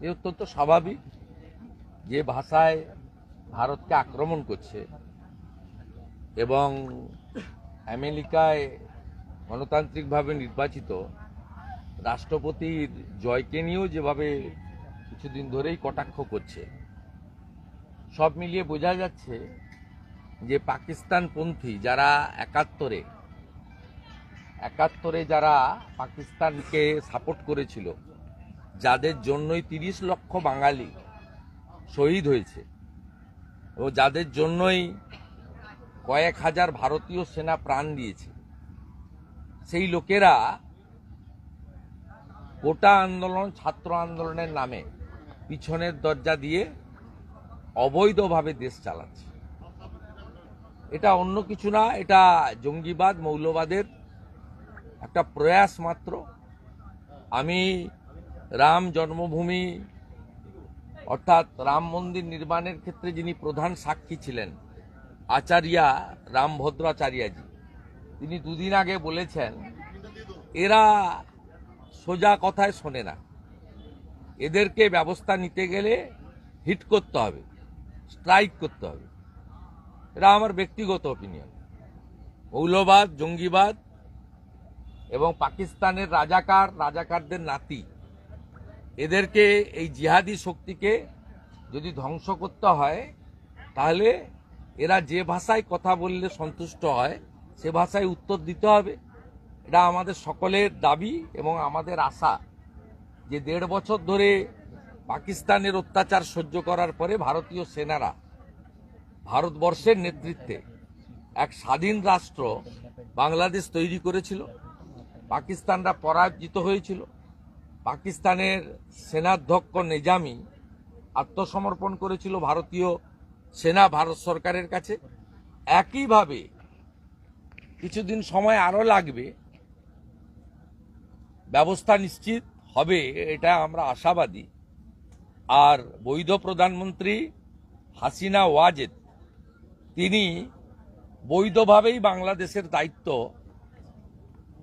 এ অত্যন্ত স্বাভাবিক যে ভাষায় ভারতকে আক্রমণ করছে এবং আমেরিকায় গণতান্ত্রিকভাবে নির্বাচিত রাষ্ট্রপতির জয়কে নিয়েও যেভাবে কিছুদিন ধরেই কটাক্ষ করছে, সব মিলিয়ে বোঝা যাচ্ছে যে পাকিস্তানপন্থী যারা একাত্তরে একাত্তরে যারা পাকিস্তানকে সাপোর্ট করেছিল যাদের জন্যই তিরিশ লক্ষ বাঙালি শহীদ হয়েছে ও যাদের জন্যই কয়েক হাজার ভারতীয় সেনা প্রাণ দিয়েছে, সেই লোকেরা গোটা আন্দোলন, ছাত্র আন্দোলনের নামে পিছনের দরজা দিয়ে অবৈধভাবে দেশ চালাচ্ছে। এটা অন্য কিছু না, এটা জঙ্গিবাদ, মৌলবাদের একটা প্রয়াস মাত্র। আমি রাম জন্মভূমি, অর্থাৎ রাম মন্দির নির্মাণের ক্ষেত্রে যিনি প্রধান সাক্ষী ছিলেন, আচার্যা রামভদ্রাচার্যাজি, তিনি দুদিন আগে বলেছেন, এরা সোজা কথায় শোনে না। এদেরকে ব্যবস্থা নিতে গেলে হিট করতে হবে, স্ট্রাইক করতে হবে। এটা আমার ব্যক্তিগত অপিনিয়ন মৌলবাদ, জঙ্গিবাদ এবং পাকিস্তানের রাজাকার, রাজাকারদের নাতি এদেরকে, এই জিহাদি শক্তিকে যদি ধ্বংস করতে হয়, তাহলে এরা যে ভাষায় কথা বললে সন্তুষ্ট হয়, সে ভাষায় উত্তর দিতে হবে। এটা আমাদের সকলের দাবি এবং আমাদের আশা যে দেড় বছর ধরে পাকিস্তানের অত্যাচার সহ্য করার পরে ভারতীয় সেনারা ভারতবর্ষের নেতৃত্বে এক স্বাধীন রাষ্ট্র বাংলাদেশ তৈরি করেছিল। পাকিস্তানরা পরাজিত হয়েছিল। পাকিস্তানের সেনাধ্যক্ষ নিজামি আত্মসমর্পণ করেছিল ভারতীয় সেনা ভারত সরকারের কাছে। একইভাবে কিছুদিন সময় আরও লাগবে, ব্যবস্থা নিশ্চিত হবে, এটা আমরা আশাবাদী। আর বৈধ প্রধানমন্ত্রী হাসিনা ওয়াজেদ, তিনি বৈধভাবেই বাংলাদেশের দায়িত্ব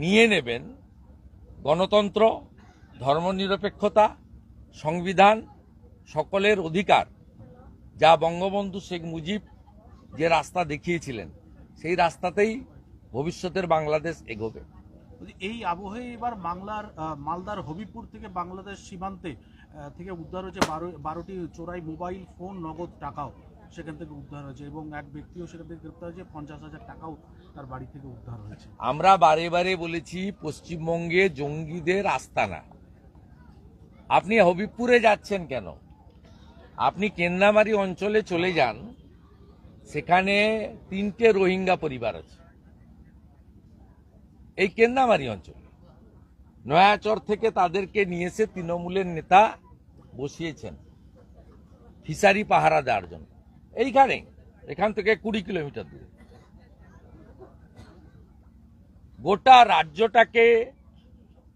নিয়ে নেবেন গণতন্ত্র ধর্মনিরপেক্ষতা সংবিধান সকলের অধিকার যা বঙ্গবন্ধু শেখ মুজিব যে রাস্তা দেখিয়েছিলেন সেই রাস্তাতেই ভবিষ্যতের বাংলাদেশ এগোবে। এই আবহে এবার বাংলার মালদার হবিপুর থেকে বাংলাদেশ সীমান্তে থেকে উদ্ধার হয়েছে বারো বারোটি চোরাই মোবাইল ফোন নগদ টাকাও সেখান থেকে উদ্ধার হয়েছে এবং এক ব্যক্তিও সেখান থেকে গ্রেপ্তার হয়েছে পঞ্চাশ হাজার টাকাও তার বাড়ি থেকে উদ্ধার হয়েছে। আমরা বারে বারে বলেছি পশ্চিমবঙ্গে জঙ্গিদের আস্তানা। আপনি হবিবপুরে যাচ্ছেন কেন? আপনি কেন্দ্রামারি অঞ্চলে চলে যান, সেখানে তিনটে রোহিঙ্গা পরিবার আছে। এই কেন্দ্রামারি অঞ্চলে। নয়াচর থেকে তাদেরকে নিয়ে এসে তৃণমূলের নেতা বসিয়েছেন। ফিসারি পাহারা দেওয়ার জন্য। এইখানে, এখান থেকে কুড়ি কিলোমিটার দূরে। গোটা রাজ্যটাকে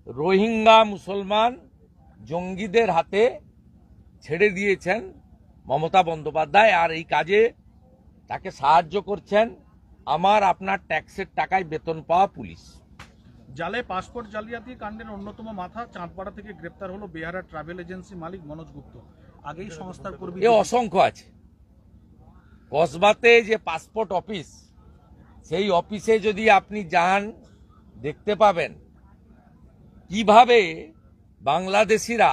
রোহিঙ্গা মুসলমান জঙ্গিদের হাতে ছেড়ে দিয়েছেন মমতা বন্দ্যোপাধ্যায় আর এই কাজে তাকে সাহায্য করছেন আমার আপনার ট্যাক্সের টাকায় বেতন পাওয়া পুলিশ। জালে পাসপোর্ট জালিয়াতি কাণ্ডের অন্যতম মাথা চাঁদপাড়া থেকে গ্রেপ্তার হলো বেহারা ট্রাভেল এজেন্সি মালিক মনোজ গুপ্ত। আগেই সংস্থার কর্মী এ অসংখ্য আছে। কসবাতে যে পাসপোর্ট অফিস সেই অফিসে যদি আপনি যান দেখতে পাবেন কীভাবে বাংলাদেশিরা,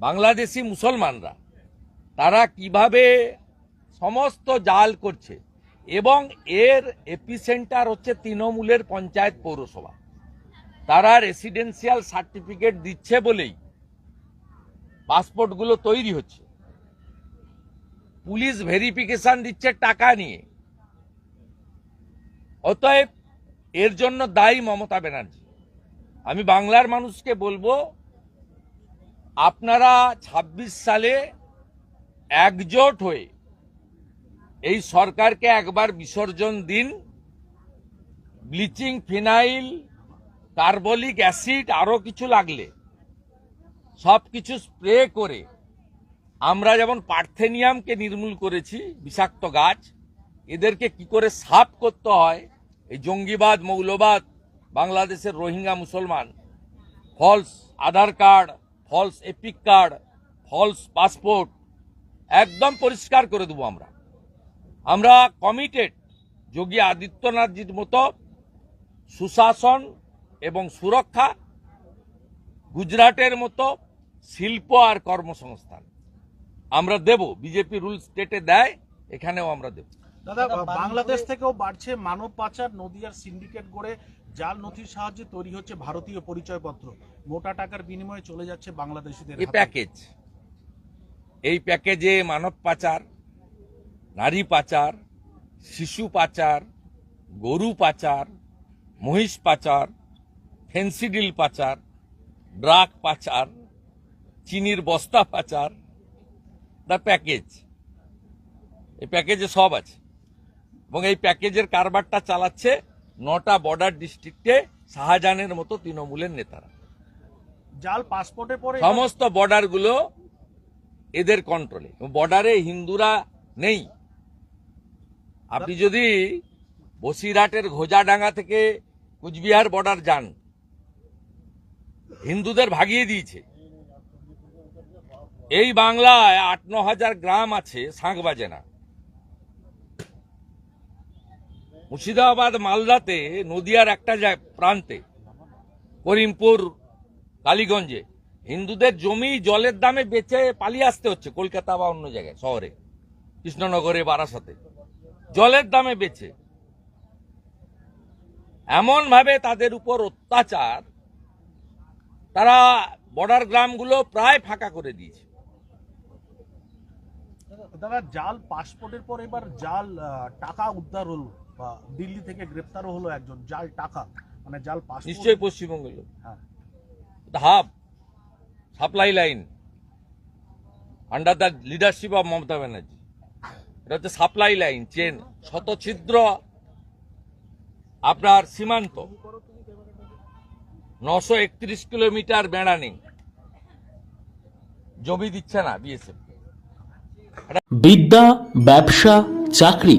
বাংলাদেশি মুসলমানরা, তারা কীভাবে সমস্ত জাল করছে এবং এর এপিসেন্টার হচ্ছে তৃণমূলের পঞ্চায়েত পৌরসভা। তারা রেসিডেন্সিয়াল সার্টিফিকেট দিচ্ছে বলেই পাসপোর্টগুলো তৈরি হচ্ছে। পুলিশ ভেরিফিকেশন দিচ্ছে টাকা নিয়ে। অতএব এর জন্য দায়ী মমতা ব্যানার্জি। আমি বাংলার মানুষকে বলব, আপনারা ২৬ সালে একজোট হয়ে এই সরকারকে একবার বিসর্জন দিন। ব্লিচিং, ফিনাইল, কার্বলিক অ্যাসিড আরও কিছু লাগলে। সব কিছু স্প্রে করে আমরা যেমন পার্থেনিয়ামকে নির্মূল করেছি, বিষাক্ত গাছ, এদেরকে কি করে সাফ করতে হয়? এই জঙ্গিবাদ, মৌলবাদ বাংলাদেশের রোহিঙ্গা মুসলমান false Aadhaar card false EPIC card false passport একদম পরিষ্কার করে দেবো আমরা। আমরা কমিটেড যোগী আদিত্যনাথজির মতো সুশাসন এবং সুরক্ষা গুজরাটের মতো শিল্প আর কর্মসংস্থান। আমরা দেব, বিজেপি রুল স্টেটে দেয়, এখানেও আমরা দেব। দাদা বাংলাদেশ থেকেও বাড়ছে মানব পাচার নদিয়ার সিন্ডিকেট গড়ে জাল নথির সাহায্যে তৈরি হচ্ছে ভারতীয় পরিচয়পত্র। মোটা টাকার বিনিময়ে চলে যাচ্ছে বাংলাদেশিদের এই প্যাকেজ। এই প্যাকেজে মানব পাচার নারী পাচার শিশু পাচার গরু পাচার মহিষ পাচার ফেন্সিডিল পাচার ড্রাগ পাচার চিনির বস্তা পাচার দ্য প্যাকেজ। এই প্যাকেজে সব আছে। এবং এই প্যাকেজের কারবারটা চালাচ্ছে নটা বর্ডার ডিস্ট্রিক্টে শাহজাহানের মতো তৃণমূলের নেতারা। জাল পাসপোর্টের পরে সমস্ত বর্ডারগুলো এদের কন্ট্রোলে বর্ডারে হিন্দুরা নেই। আপনি যদি বসিরহাটের ঘোজাডাঙ্গা থেকে কুচবিহার বর্ডার যান হিন্দুদের ভাগিয়ে দিয়েছে। এই বাংলায় আট ন হাজার গ্রাম আছে শাঁখ বাজে না মুর্শিদাবাদ মালদাতে, নদিয়ার একটা প্রান্তে, করিমপুর, কালীগঞ্জে, হিন্দুদের জমি জলের দামে বেচে পালিয়ে আসতে হচ্ছে কলকাতা বা অন্য জায়গায়, শহরে, কৃষ্ণনগরে, বারাসাতে। জলের দামে বেচে। এমন ভাবে তাদের উপর অত্যাচার, তারা বর্ডার গ্রামগুলো প্রায় ফাঁকা করে দিয়েছে। দাদা, জাল পাসপোর্টের পর এবার জাল টাকা উদ্ধার হলো। বা দিল্লি থেকে গ্রেপ্তারও হলো একজন জাল টাকা মানে জাল পাসপোর্ট। নিশ্চয়ই পশ্চিমবঙ্গের লোক। হ্যাঁ। Hub supply line under the leadership of Mamata Banerjee. এটা হচ্ছে সাপ্লাই লাইন চেন শত ছিদ্র আপনার সীমান্ত। নশো একত্রিশ কিলোমিটার বেড়া বেড়ানি। জমি দিচ্ছে না বিএসএফ বিদ্যা ব্যবসা চাকরি।